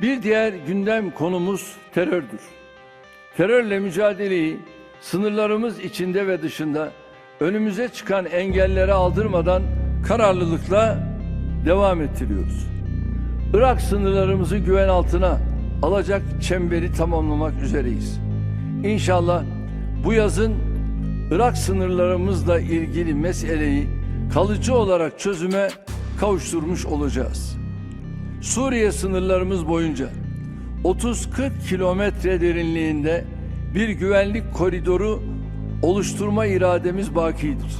Bir diğer gündem konumuz terördür. Terörle mücadeleyi sınırlarımız içinde ve dışında önümüze çıkan engellere aldırmadan kararlılıkla devam ettiriyoruz. Irak sınırlarımızı güven altına alacak çemberi tamamlamak üzereyiz. İnşallah bu yazın Irak sınırlarımızla ilgili meseleyi kalıcı olarak çözüme kavuşturmuş olacağız. Suriye sınırlarımız boyunca 30-40 kilometre derinliğinde bir güvenlik koridoru oluşturma irademiz bakidir.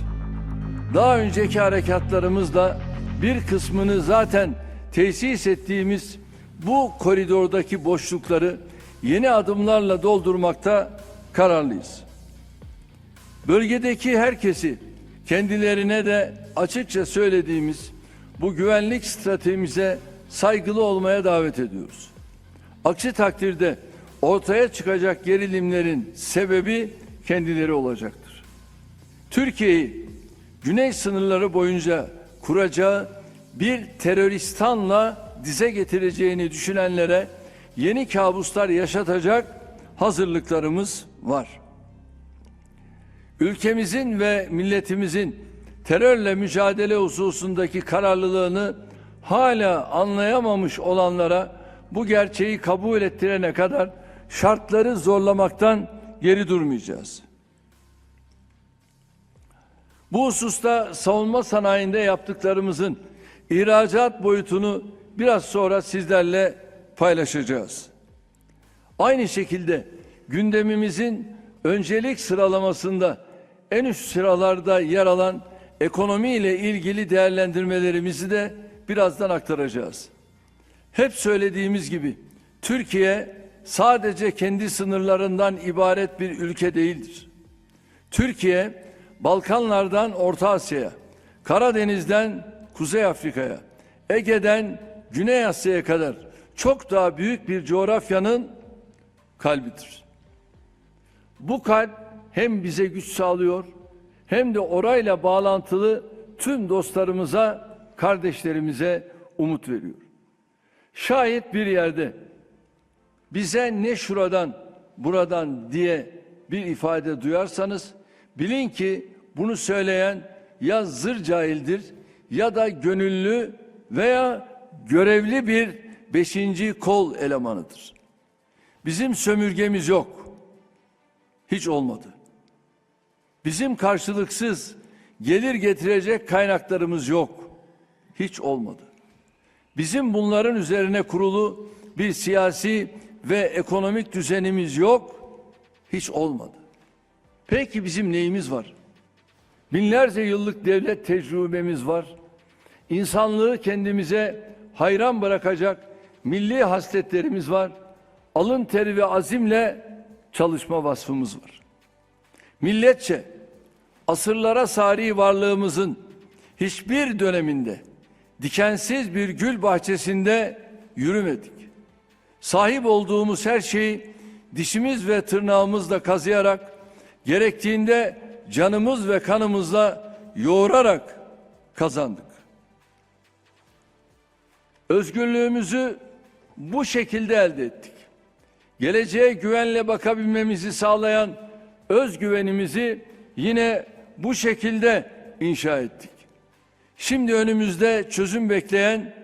Daha önceki harekatlarımızda bir kısmını zaten tesis ettiğimiz bu koridordaki boşlukları yeni adımlarla doldurmakta kararlıyız. Bölgedeki herkesi kendilerine de açıkça söylediğimiz bu güvenlik stratejimize saygılı olmaya davet ediyoruz. Aksi takdirde ortaya çıkacak gerilimlerin sebebi kendileri olacaktır. Türkiye'yi güney sınırları boyunca kuracağı bir teröristanla dize getireceğini düşünenlere yeni kabuslar yaşatacak hazırlıklarımız var. Ülkemizin ve milletimizin terörle mücadele hususundaki kararlılığını hala anlayamamış olanlara bu gerçeği kabul ettirene kadar şartları zorlamaktan geri durmayacağız. Bu hususta savunma sanayinde yaptıklarımızın ihracat boyutunu biraz sonra sizlerle paylaşacağız. Aynı şekilde gündemimizin öncelik sıralamasında en üst sıralarda yer alan ekonomi ile ilgili değerlendirmelerimizi de birazdan aktaracağız. Hep söylediğimiz gibi Türkiye sadece kendi sınırlarından ibaret bir ülke değildir. Türkiye Balkanlardan Orta Asya'ya, Karadeniz'den Kuzey Afrika'ya, Ege'den Güney Asya'ya kadar çok daha büyük bir coğrafyanın kalbidir. Bu kalp hem bize güç sağlıyor hem de orayla bağlantılı tüm dostlarımıza, kardeşlerimize umut veriyor. Şayet bir yerde bize ne şuradan buradan diye bir ifade duyarsanız bilin ki bunu söyleyen ya zır cahildir ya da gönüllü veya görevli bir beşinci kol elemanıdır. Bizim sömürgemiz yok. Hiç olmadı. Bizim karşılıksız gelir getirecek kaynaklarımız yok. Hiç olmadı. Bizim bunların üzerine kurulu bir siyasi ve ekonomik düzenimiz yok. Hiç olmadı. Peki bizim neyimiz var? Binlerce yıllık devlet tecrübemiz var. İnsanlığı kendimize hayran bırakacak milli hasletlerimiz var. Alın teri ve azimle çalışma vasfımız var. Milletçe asırlara sari varlığımızın hiçbir döneminde dikensiz bir gül bahçesinde yürümedik. Sahip olduğumuz her şeyi dişimiz ve tırnağımızla kazıyarak gerektiğinde canımız ve kanımızla yoğurarak kazandık. Özgürlüğümüzü bu şekilde elde ettik. Geleceğe güvenle bakabilmemizi sağlayan özgüvenimizi yine bu şekilde inşa ettik. Şimdi önümüzde çözüm bekleyen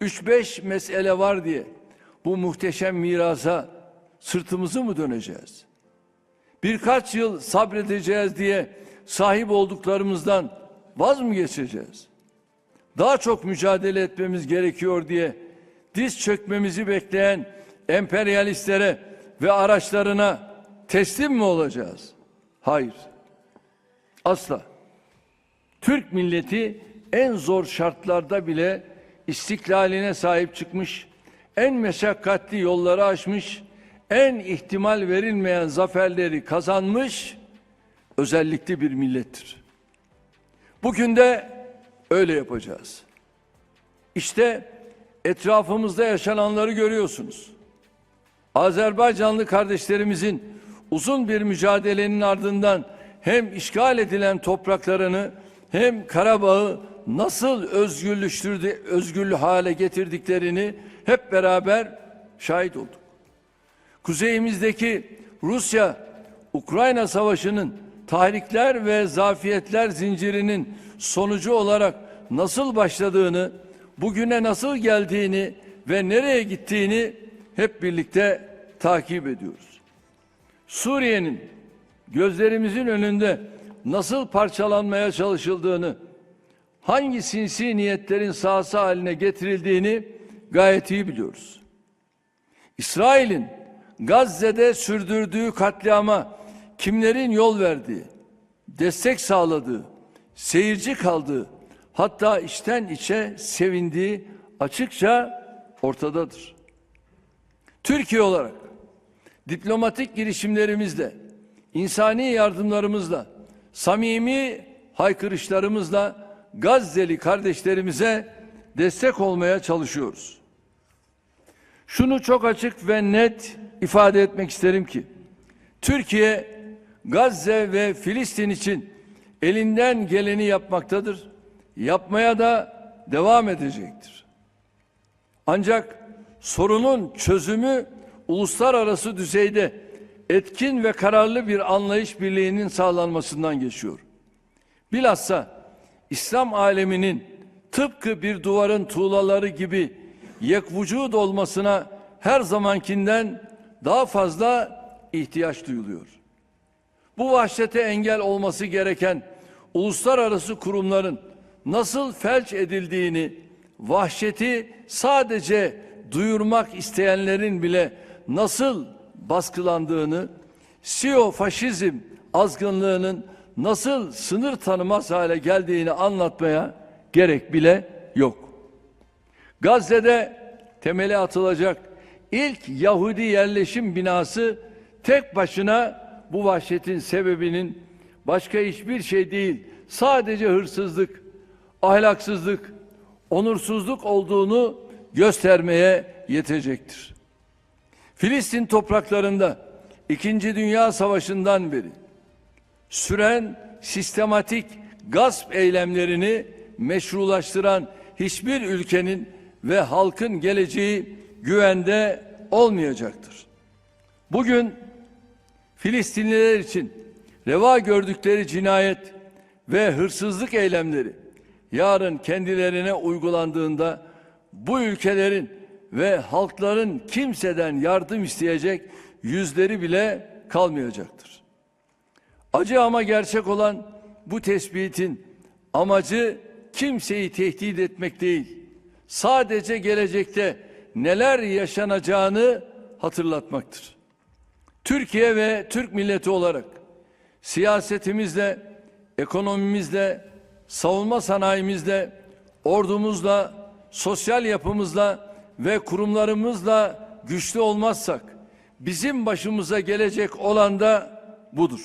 3-5 mesele var diye bu muhteşem mirasa sırtımızı mı döneceğiz? Birkaç yıl sabredeceğiz diye sahip olduklarımızdan vaz mı geçeceğiz? Daha çok mücadele etmemiz gerekiyor diye diz çökmemizi bekleyen emperyalistlere ve araçlarına teslim mi olacağız? Hayır. Asla. Türk milleti en zor şartlarda bile istiklaline sahip çıkmış, en meşakkatli yolları aşmış, en ihtimal verilmeyen zaferleri kazanmış özellikli bir millettir. Bugün de öyle yapacağız. İşte etrafımızda yaşananları görüyorsunuz. Azerbaycanlı kardeşlerimizin uzun bir mücadelenin ardından hem işgal edilen topraklarını hem Karabağ'ı nasıl özgürleştirdi, özgürlü hale getirdiklerini hep beraber şahit olduk. Kuzeyimizdeki Rusya-Ukrayna savaşının tahrikler ve zafiyetler zincirinin sonucu olarak nasıl başladığını, bugüne nasıl geldiğini ve nereye gittiğini hep birlikte takip ediyoruz. Suriye'nin gözlerimizin önünde nasıl parçalanmaya çalışıldığını, hangi sinsi niyetlerin sahası haline getirildiğini gayet iyi biliyoruz. İsrail'in Gazze'de sürdürdüğü katliama kimlerin yol verdiği, destek sağladığı, seyirci kaldığı, hatta içten içe sevindiği açıkça ortadadır. Türkiye olarak diplomatik girişimlerimizle, insani yardımlarımızla, samimi haykırışlarımızla Gazze'li kardeşlerimize destek olmaya çalışıyoruz. Şunu çok açık ve net ifade etmek isterim ki Türkiye Gazze ve Filistin için elinden geleni yapmaktadır. Yapmaya da devam edecektir. Ancak sorunun çözümü uluslararası düzeyde etkin ve kararlı bir anlayış birliğinin sağlanmasından geçiyor. Bilhassa İslam aleminin tıpkı bir duvarın tuğlaları gibi yek vücud olmasına her zamankinden daha fazla ihtiyaç duyuluyor. Bu vahşete engel olması gereken uluslararası kurumların nasıl felç edildiğini, vahşeti sadece duyurmak isteyenlerin bile nasıl baskılandığını, siyo-faşizm azgınlığının nasıl sınır tanımaz hale geldiğini anlatmaya gerek bile yok. Gazze'de temeli atılacak ilk Yahudi yerleşim binası tek başına bu vahşetin sebebinin başka hiçbir şey değil, sadece hırsızlık, ahlaksızlık, onursuzluk olduğunu göstermeye yetecektir. Filistin topraklarında İkinci Dünya Savaşı'ndan beri süren sistematik gasp eylemlerini meşrulaştıran hiçbir ülkenin ve halkın geleceği güvende olmayacaktır. Bugün Filistinliler için reva gördükleri cinayet ve hırsızlık eylemleri yarın kendilerine uygulandığında bu ülkelerin ve halkların kimseden yardım isteyecek yüzleri bile kalmayacaktır. Acı ama gerçek olan bu tespitin amacı kimseyi tehdit etmek değil. Sadece gelecekte neler yaşanacağını hatırlatmaktır. Türkiye ve Türk milleti olarak siyasetimizle, ekonomimizle, savunma sanayimizle, ordumuzla, sosyal yapımızla ve kurumlarımızla güçlü olmazsak bizim başımıza gelecek olan da budur.